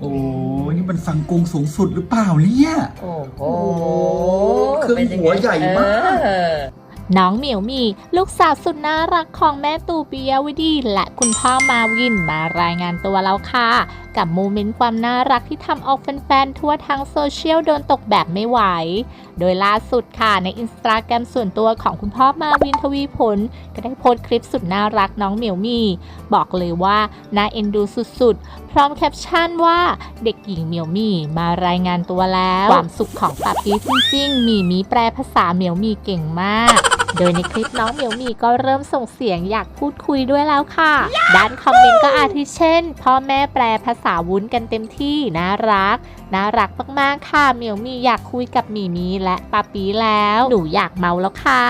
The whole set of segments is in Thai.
โอ้นี่มันสังกุงสูงสุดหรือเปล่าเนี่ย โอ้โหเครื่องหัวใหญ่มาก เออน้องเหมียวหมี ลูกสาวสุดน่ารักของแม่ตู่ปิยวดี และคุณพ่อมาวินมารายงานตัวแล้วค่ะ กับโมเมนต์ความน่ารักที่ทำเอาแฟนๆทั่วทั้งโซเชียลโดนตกแบบไม่ไหว โดยล่าสุดค่ะในอินสตาแกรมส่วนตัวของคุณพ่อมาวินทวีผล ก็ได้โพสต์คลิปสุดน่ารักน้องเหมียวมีบอกเลยว่าน่าเอ็นดูสุดๆ พร้อมแคปชั่นว่าเด็กหญิงเหมียวมีมารายงานตัวแล้ว ความสุขของปาปีจริงๆมีมีแปลภาษาเหมียวมีเก่งมาก โดยในคลิปน้องเหมียวหมีก็เริ่มส่งเสียงอยากพูดคุยด้วยแล้วค่ะ ด้านคอมเมนต์ก็อาทิเช่น พ่อแม่แปลภาษาวุ้นกันเต็มที่น่ารักน่ารักมากๆค่ะเหมียวหมีอยากคุยกับหมีมีและปาปีแล้ว หนูอยากเมาแล้วค่ะ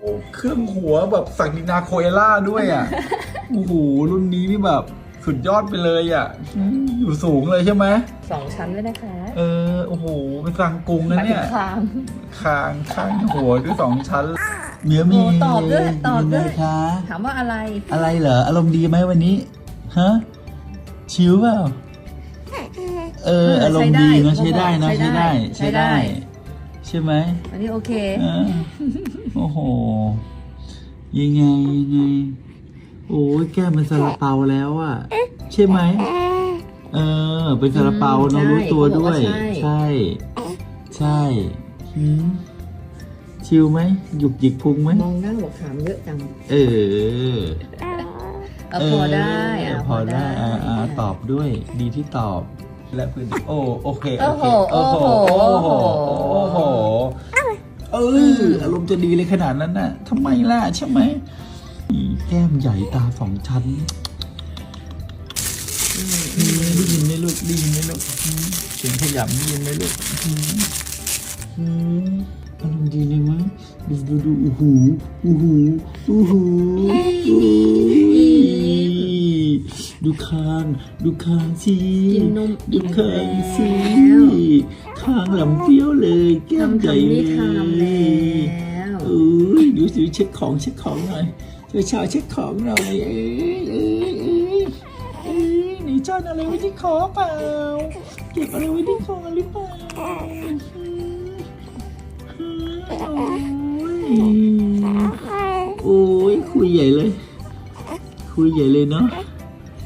โอ้เครื่องหัวแบบสักดินาโคเอล่าด้วยอะ โอ้โหรุ่นนี้นี่แบบ สุดยอดไปเลยอะอืมอยู่สูงเลยใช่ไหมสองชั้นด้วยนะคะ เออ โอ้โห เป็นสังกุงนะเนี่ยคางคางข้างหัวด้วยสองชั้นเหมียวมีโอ้ตอบด้วยตอบด้วยงไงคะถามว่าอะไร อะไรเหรอ อารมณ์ดีไหมวันนี้ ฮะ ชิวเปล่า เออ อารมณ์ดีนะใช้ใช้ได้ได้นะใช้ใช้ได้ได้ใช้ใช้ได้ได้ ใช่ไหมวันนี้โอเคเออโอ้โห ยังไงยังไง โอ้ยแก้มเป็นซาลาเปาแล้วอะ ใช่ไหม เออ เป็นซาลาเปาอืมน้องใช่รู้ตัวด้วยเขาบอกว่าใช่ ใช่ใช่หืมชิวไหมหยุกหยิกพุงไหมมองหน้าหัวขามเยอะจัง เออเอาพอได้เออะอพอได้อ่าอ่าตอบด้วย ดีที่ตอบ และพื้นที่โอ้โอเคโอ้โอโหเคโอ้โหโอ้โอ้โหโหโอ้โหเอออารมณ์จะดีเลยขนาดนั้นน่ะทำไมล่ะใช่ไหมอีแก้มใหญ่ตาสองชั้นได้ยินไหมลูกได้ยินไหมลูกเสียงขยำได้ยินไหมลูกอืมอารมณ์ดีเลยมั้ยดูดูดูอู้หูอู้หูอู้หูดูคางดูคางสิกินนมดูคางสิคางหลำเปี้ยวเลยแก้มใหญ่เลนี่ทำแล้ยวเอ้ยดูสิเช็คของเช็คของหน่อย เช้าเช้าๆเช็คของหน่อยเอ้ยเอ้ยเอ้ยเอ้ยหนี่จ้อนอะไรไว้ที่คอเปล่า เก็บอะไรไว้ที่คอหรือเปล่าโอ้ยคุยใหญ่เลย คุยใหญ่เลยเนาะ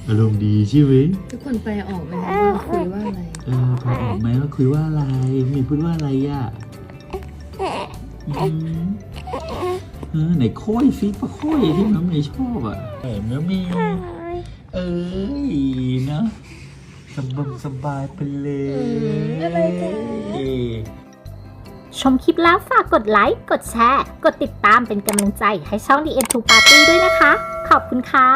อารมณ์ดีใช่ไหมทุกคนไปออกไหมนะว่าคุยว่าอะไรเออพอออกไหมว่าคุยว่าอะไรมีพูดว่าอะไรอะอืม เออไหนโค้ยฟิปะโค้ยที่น้องไม่ชอบอะเออเนื้อมีเอ้ยนะสบายสบายไปเลยอะไรจ๊ะชมคลิปแล้วฝากกดไลค์ กดแชร์ กดติดตามเป็นกำลังใจให้ช่อง The End to Party ด้วยนะคะ ขอบคุณค่ะ